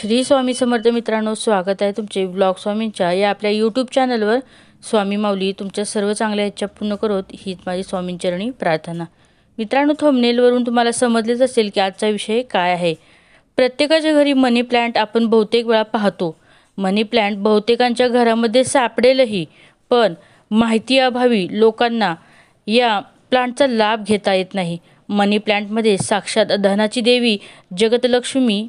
श्री स्वामी समर्थ मित्रांनो स्वागत आहे तुमचे ब्लॉग स्वामींच्या या आपल्या यूट्यूब चॅनलवर स्वामी माऊली तुमच्या सर्व चांगल्या इच्छा पूर्ण करोत. हीच माझी स्वामींचरणी प्रार्थना. मित्रांनो थंबनेलवरून तुम्हाला समजलेच असेल की आजचा विषय काय आहे. प्रत्येकाच्या घरी मनी प्लॅन्ट आपण बहुतेक वेळा पाहतो. मनी प्लॅन्ट बहुतेकांच्या घरामध्ये सापडेलही. पण माहिती अभावी लोकांना या प्लांटचा लाभ घेता येत नाही. मनी प्लांटमध्ये साक्षात धनाची देवी जगतलक्ष्मी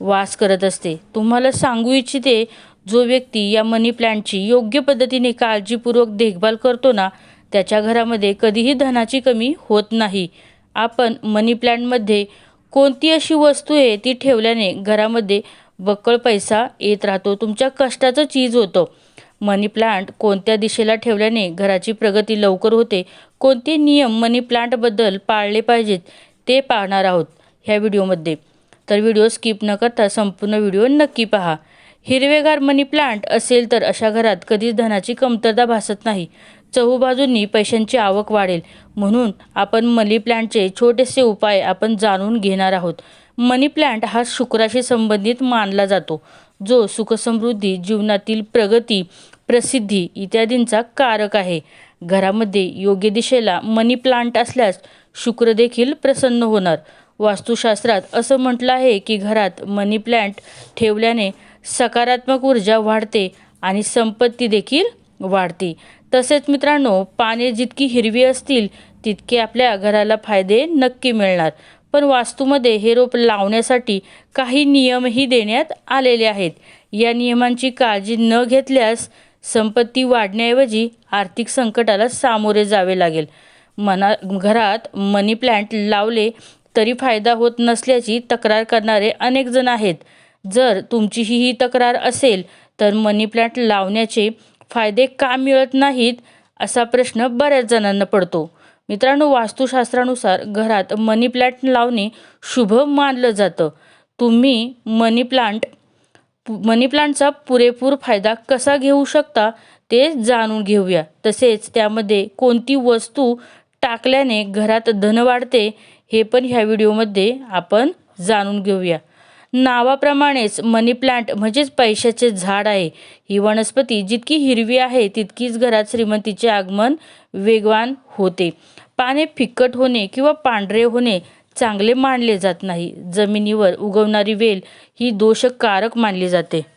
वास करत असते. तुम्हाला सांगू इच्छिते जो व्यक्ती या मनी प्लॅन्टची योग्य पद्धतीने काळजीपूर्वक देखभाल करतो ना त्याच्या घरामध्ये कधीही धनाची कमी होत नाही. आपण मनी प्लॅन्टमध्ये कोणती अशी वस्तू आहे ती ठेवल्याने घरामध्ये बक्कळ पैसा येत राहतो तुमच्या कष्टाचं चीज होतं. मनी प्लांट कोणत्या दिशेला ठेवल्याने घराची प्रगती लवकर होते कोणते नियम मनी प्लांटबद्दल पाळले पाहिजेत ते पाहणार आहोत. ह्या व्हिडिओमध्ये तर व्हिडिओ स्किप न करता संपूर्ण व्हिडिओ नक्की पहा. हिरवेगार मनी प्लांट असेल तर अशा घरात कधीच धनाची कमतरता भासत नाही. चहूबाजूंनी पैशांची आवक वाढेल. म्हणून आपण मनी प्लांटचे छोटेसे उपाय आपण जाणून घेणार आहोत. मनी प्लांट हा शुक्राशी संबंधित मानला जातो जो सुखसमृद्धी जीवनातील प्रगती प्रसिद्धी इत्यादींचा कारक आहे. घरामध्ये योग्य दिशेला मनी प्लांट असल्यास शुक्र देखील प्रसन्न होणार. वास्तुशास्त्रात. असं म्हटलं आहे की घरात मनी प्लॅन्ट ठेवल्याने सकारात्मक ऊर्जा वाढते आणि संपत्ती देखील वाढते. तसेच मित्रांनो पाने जितकी हिरवी असतील तितके आपल्या घराला फायदे नक्की मिळणार. पण वास्तूमध्ये हे रोप लावण्यासाठी काही नियमही देण्यात आलेले आहेत. या नियमांची काळजी न घेतल्यास संपत्ती वाढण्याऐवजी आर्थिक संकटाला सामोरे जावे लागेल. मना घरात मनी प्लॅन्ट लावले तरी फायदा होत नसल्याची तक्रार करणारे अनेक जण आहेत. जर तुमचीही ही तक्रार असेल तर मनी प्लांट लावण्याचे फायदे का मिळत नाहीत असा प्रश्न बऱ्याच जणांना पडतो. मित्रांनो वास्तुशास्त्रानुसार घरात मनी प्लांट लावणे शुभ मानलं जातं. तुम्ही मनी प्लांट मनी प्लांटचा पुरेपूर फायदा कसा घेऊ शकता ते जाणून घेऊया. तसेच त्यामध्ये कोणती वस्तू टाकल्याने घरात धन वाढते हे पण ह्या व्हिडिओमध्ये आपण जाणून घेऊया. नावाप्रमाणेच मनी प्लांट म्हणजेच पैशाचे झाड आहे. ही वनस्पती जितकी हिरवी आहे तितकीच घरात श्रीमंतीचे आगमन वेगवान होते. पाने फिक्कट होणे किंवा पांढरे होणे चांगले मानले जात नाही. जमिनीवर उगवणारी वेल ही दोषकारक मानली जाते.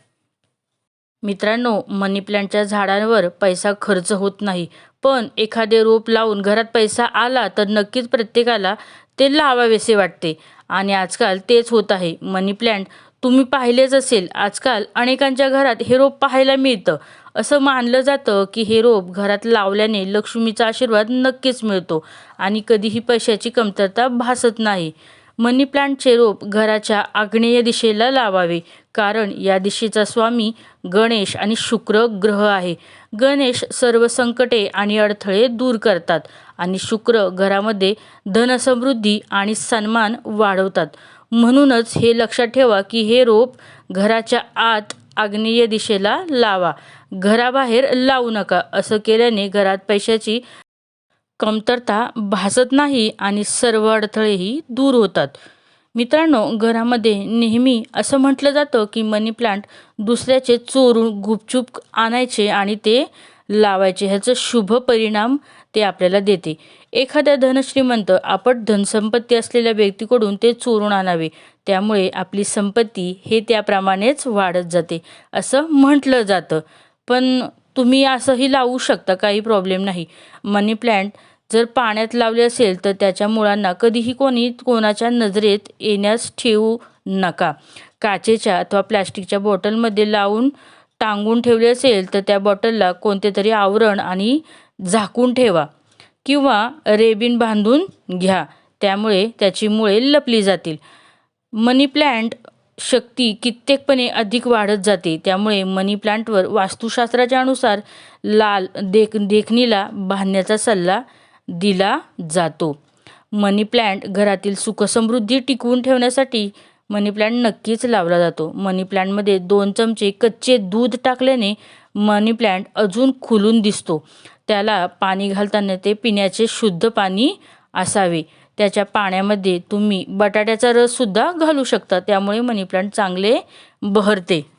मित्रांनो मनी प्लांटच्या झाडांवर पैसा खर्च होत नाही. पण एखादे रोप लावून घरात पैसा आला तर नक्कीच प्रत्येकाला ते लावावेसे वाटते. आणि आजकाल तेच होत आहे. मनी प्लॅन्ट तुम्ही पाहिलेच असेल. आजकाल अनेकांच्या घरात हे रोप पाहायला मिळतं. असं मानलं जातं की हे रोप घरात लावल्याने लक्ष्मीचा आशीर्वाद नक्कीच मिळतो. आणि कधीही पैशाची कमतरता भासत नाही. मनी प्लांटचे रोप घराच्या आग्नेय दिशेला लावावे. कारण या दिशेचा स्वामी गणेश आणि शुक्र ग्रह आहे. गणेश सर्व संकटे आणि अडथळे दूर करतात आणि शुक्र घरामध्ये धनसमृद्धी आणि सन्मान वाढवतात. म्हणूनच हे लक्षात ठेवा की हे रोप घराच्या आत आग्नेय दिशेला लावा. घराबाहेर लावू नका. असं केल्याने घरात पैशाची कमतरता भासत नाही आणि सर्व अडथळेही दूर होतात. मित्रांनो घरामध्ये नेहमी असं म्हटलं जातं की मनी प्लांट दुसऱ्याचे चोरून गुपचूप आणायचे आणि ते लावायचे. ह्याचं शुभ परिणाम ते आपल्याला देते. एखाद्या धनश्रीमंत आपण धनसंपत्ती असलेल्या व्यक्तीकडून ते चोरून आणावे. त्यामुळे आपली संपत्ती हे त्याप्रमाणेच वाढत जाते असं म्हटलं जातं. पण तुम्ही असंही लावू शकता काही प्रॉब्लेम नाही. मनी प्लॅन्ट जर पाण्यात लावले असेल तर त्याच्या मुळांना कधीही कोणी कोणाच्या नजरेत येण्यास ठेवू नका. काचेच्या अथवा प्लॅस्टिकच्या बॉटलमध्ये लावून टांगून ठेवले असेल तर त्या बॉटलला कोणते तरी आवरण आणि झाकून ठेवा किंवा रेबिन बांधून घ्या. त्यामुळे त्याची मुळे लपली जातील. मनी प्लॅन्ट शक्ती कित्येकपणे अधिक वाढत जाते. त्यामुळे मनी प्लांटवर वास्तुशास्त्राच्या अनुसार लाल देख देखणीला बांधण्याचा सल्ला दिला जातो. मनी प्लांट घरातील सुखसमृद्धी टिकवून ठेवण्यासाठी मनी प्लॅन्ट नक्कीच लावला जातो. मनी प्लॅन्टमध्ये दोन चमचे कच्चे दूध टाकल्याने मनी प्लॅन्ट अजून खुलून दिसतो. त्याला पाणी घालताना ते पिण्याचे शुद्ध पाणी असावे. त्याच्या पाण्यामध्ये तुम्ही बटाट्याचा रससुद्धा घालू शकता. त्यामुळे मनी प्लांट चांगले बहरते.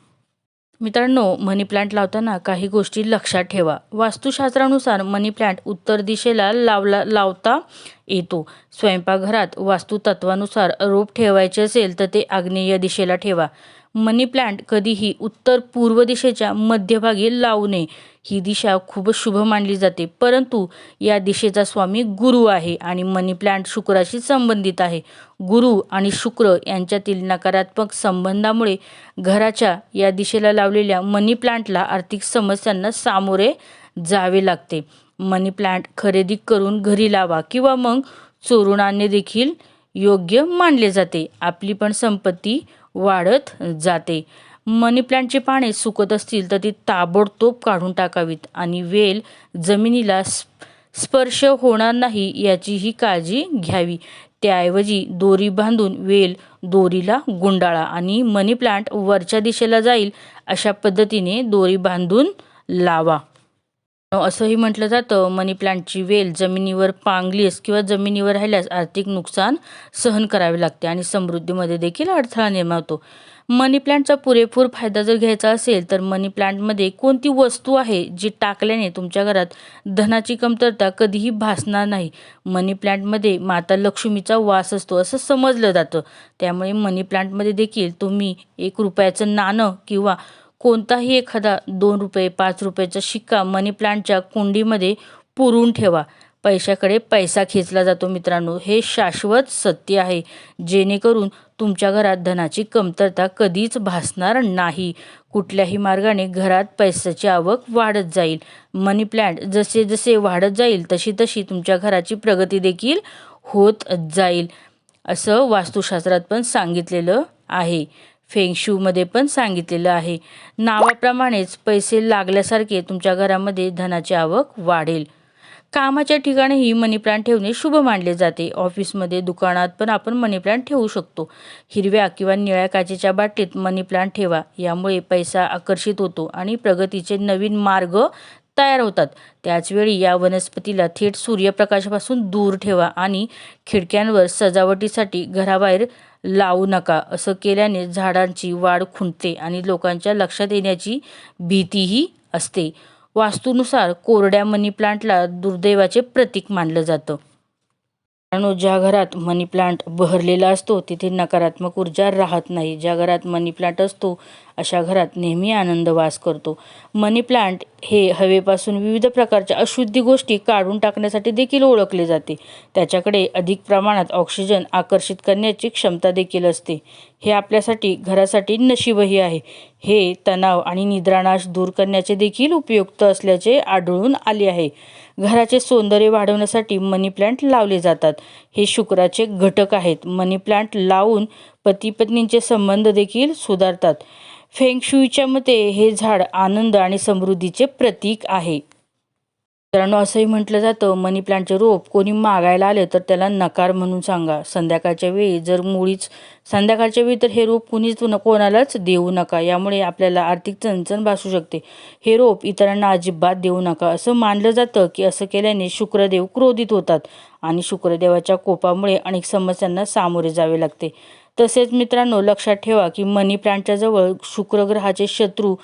मित्रांनो मनी प्लांट लावताना काही गोष्टी लक्षात ठेवा. वास्तुशास्त्रानुसार मनी प्लांट उत्तर दिशेला लावला लावता येतो. स्वयंपाकघरात वास्तुतत्वानुसार रोप ठेवायचे असेल तर ते आग्नेय दिशेला ठेवा. मनी प्लांट कधीही उत्तर पूर्व दिशेच्या मध्यभागी लावू नये. ही दिशा खूप शुभ मानली जाते. परंतु या दिशेचा स्वामी गुरु आहे आणि मनी प्लांट शुक्राशी संबंधित आहे. गुरु आणि शुक्र यांच्यातील नकारात्मक संबंधामुळे घराच्या या दिशेला लावलेल्या मनी प्लांटला आर्थिक समस्यांना सामोरे जावे लागते. मनी प्लांट खरेदी करून घरी लावा किंवा मग चोरून आणणे देखील योग्य मानले जाते. आपली पण संपत्ती वाढत जाते. मनी प्लांटची पाने सुकत असतील तर ती ताबडतोब काढून टाकावीत आणि वेल जमिनीला स्पर्श होणार नाही याचीही काळजी घ्यावी. त्याऐवजी दोरी बांधून वेल दोरीला गुंडाळा आणि मनी प्लांट वरच्या दिशेला जाईल अशा पद्धतीने दोरी बांधून लावा. असंही म्हटलं जातं मनी प्लांटची वेल जमिनीवर पांगलीस किंवा जमिनीवर राहिल्यास आर्थिक नुकसान सहन करावे लागते आणि समृद्धीमध्ये देखील अडथळा निर्माण होतो मनी प्लांटचा पुरेपूर फायदा जर घ्यायचा असेल तर मनी प्लांटमध्ये कोणती वस्तू आहे जी टाकल्याने तुमच्या घरात धनाची कमतरता कधीही भासणार नाही? मनी प्लांटमध्ये माता लक्ष्मीचा वास असतो असं समजलं जातं. त्यामुळे मनी प्लांटमध्ये देखील तुम्ही एक रुपयाचं नाणं किंवा कोणताही एखादा दोन रुपये पाच रुपयाचा शिक्का मनी प्लांटच्या कुंडीमध्ये पुरून ठेवा. पैशाकडे पैसा खेचला जातो मित्रांनो. हे शाश्वत सत्य आहे. जेणेकरून तुमच्या घरात धनाची कमतरता कधीच भासणार नाही. कुठल्याही मार्गाने घरात पैशाची आवक वाढत जाईल. मनी प्लांट जसे जसे वाढत जाईल तशी तशी तुमच्या घराची प्रगती देखील होत जाईल. असं वास्तुशास्त्रात पण सांगितलेलं आहे. फेंगशूमध्ये पण सांगितलेलं आहे. नावाप्रमाणेच पैसे लागल्यासारखे तुमच्या घरामध्ये धनाची आवक वाढेल. कामाच्या ठिकाणीही मनी प्लांट ठेवणे शुभ मानले जाते. ऑफिसमध्ये दुकानात पण आपण मनी प्लांट ठेवू शकतो. हिरव्या किंवा निळ्या काचेच्या बाटलीत मनी प्लांट ठेवा. यामुळे पैसा आकर्षित होतो आणि प्रगतीचे नवीन मार्ग तयार होतात. त्याचवेळी या वनस्पतीला थेट सूर्यप्रकाशापासून दूर ठेवा आणि खिडक्यांवर सजावटीसाठी घराबाहेर लावू नका. असं केल्याने झाडांची वाढ खुंटते आणि लोकांच्या लक्षात येण्याची भीतीही असते. वास्तूनुसार कोरड्या मनी प्लांटला दुर्दैवाचे प्रतीक मानलं जातं. मित्रांनो ज्या घरात मनी प्लांट बहरलेला असतो तिथे नकारात्मक ऊर्जा राहत नाही. ज्या घरात मनी प्लांट असतो अशा घरात नेहमी आनंद वास करतो. मनी प्लांट हे हवेपासून विविध प्रकारच्या अशुद्धी गोष्टी काढून टाकण्यासाठी देखील ओळखले जाते. त्याच्याकडे अधिक प्रमाणात ऑक्सिजन आकर्षित करण्याची क्षमता देखील असते. हे आपल्यासाठी घरासाठी नशीबही आहे. हे तणाव आणि निद्रानाश दूर करण्याचे देखील उपयुक्त असल्याचे आढळून आले आहे. घराचे सौंदर्य वाढवण्यासाठी मनी प्लांट लावले जातात. हे शुक्राचे घटक आहेत. मनी प्लांट लावून पती पत्नींचे संबंध देखील सुधारतात. फेंगशुईच्या मते हे झाड आनंद आणि समृद्धीचे प्रतीक आहे. मित्रांनो असंही म्हटलं जातं मनी प्लांटचे रोप कोणी मागायला आले तर त्याला नकार म्हणून सांगा. संध्याकाळच्या वेळी जर मुळीच संध्याकाळच्या वेळी तर हे रोप कुणीच कोणालाच देऊ नका. यामुळे आपल्याला आर्थिक चणचण भासू शकते. हे रोप इतरांना अजिबात देऊ नका. असं मानलं जातं की असं केल्याने शुक्रदेव क्रोधित होतात आणि शुक्रदेवाच्या कोपामुळे अनेक समस्यांना सामोरे जावे लागते. तसेच मित्रांनो लक्षात ठेवा की मनी प्लांटच्या जवळ शुक्रग्रहाचे शत्रू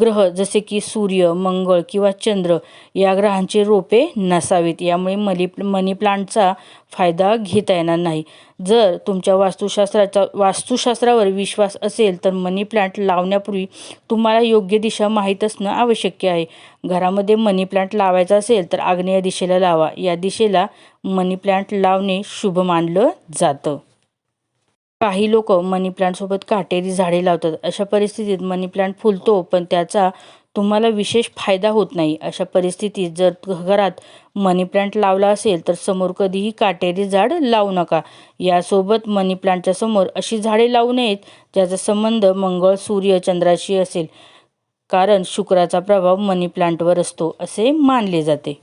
ग्रह जसे की सूर्य मंगळ किंवा चंद्र या ग्रहांचे रोपे नसावीत. यामुळे मनी मनी प्लांटचा फायदा घेता येणार नाही. जर तुमच्या वास्तुशास्त्राचा वास्तुशास्त्रावर विश्वास असेल तर मनी प्लांट लावण्यापूर्वी तुम्हाला योग्य दिशा माहीत असणं आवश्यक आहे. घरामध्ये मनी प्लांट लावायचा असेल तर आग्नेय दिशेला लावा. या दिशेला मनी प्लांट लावणे शुभ मानलं जातं. काही लोक मनी प्लांटसोबत काटेरी झाडे लावतात. अशा परिस्थितीत मनी प्लांट फुलतो पण त्याचा तुम्हाला विशेष फायदा होत नाही. अशा परिस्थितीत जर घरात मनी प्लांट लावला असेल तर समोर कधीही काटेरी झाड लावू नका. यासोबत मनी प्लांटच्या समोर अशी झाडे लावू नयेत ज्याचा संबंध मंगळ सूर्य चंद्राशी असेल. कारण शुक्राचा प्रभाव मनी प्लांटवर असतो असे मानले जाते.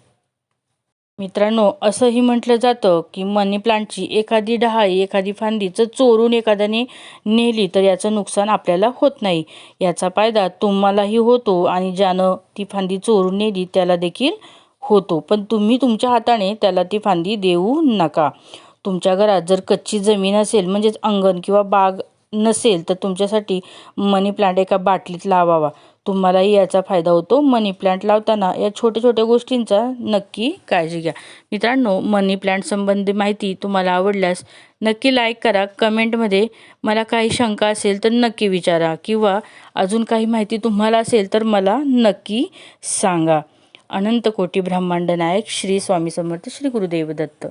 मित्रांनो असंही म्हटलं जातं की मनी प्लांटची एखादी डहाळी एखादी फांदीचं चोरून एखाद्याने नेली तर याचं नुकसान आपल्याला होत नाही. याचा फायदा तुम्हालाही होतो आणि ज्यानं ती फांदी चोरून नेली त्याला देखील होतो. पण तुम्ही तुमच्या हाताने त्याला ती फांदी देऊ नका. तुमच्या घरात जर कच्ची जमीन असेल म्हणजेच अंगण किंवा बाग नसेल तर तुमच्यासाठी मनी प्लांट एका बाटलीत लावावा. तुम्हालाही याचा फायदा होतो. मनी प्लांट लावताना या छोट्या छोट्या गोष्टींचा नक्की काळजी घ्या. मित्रांनो मनी प्लांट संबंधी माहिती तुम्हाला आवडल्यास नक्की लाईक करा. कमेंटमध्ये मला काही शंका असेल तर नक्की विचारा किंवा अजून काही माहिती तुम्हाला असेल तर मला नक्की सांगा. अनंत कोटी ब्रह्मांड नायक श्री स्वामी समर्थ श्री गुरुदेव दत्त.